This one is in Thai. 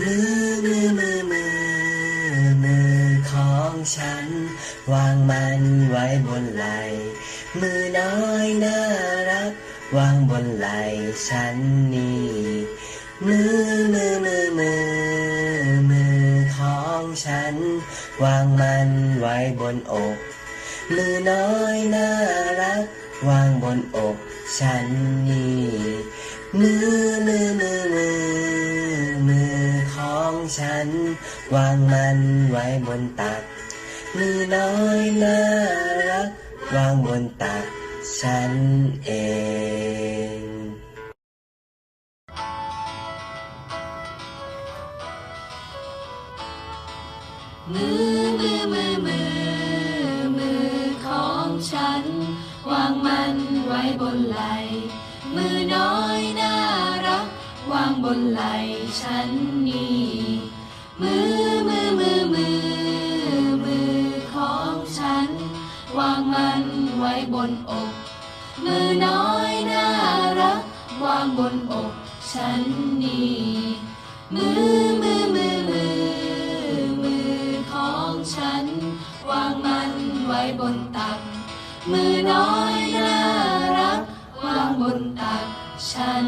มือมือมือมือมือของฉัน วางมันไว้บนไหล มือน้อยน่ารัก วางบนไหลฉันนี่มือมือมือมือมือของฉัน วางมันไว้บนอก มือน้อยน่ารัก วางบนอกฉันนี่มือมือ ฉัน วางมันไว้บนตักมือน้อยน่ารัก วางบนตักฉันเองมือมือมือมือมือของฉัน วางมันไว้บนไหล นไหลฉันนี่มือมือมือมือมือของฉัน วางมันไว้บนอก มือน้อยน่ารัก วางบนอกฉันนี่มือมือมือมือมือของฉัน วางมันไว้บนตัก มือน้อยน่ารัก วางบนตักฉัน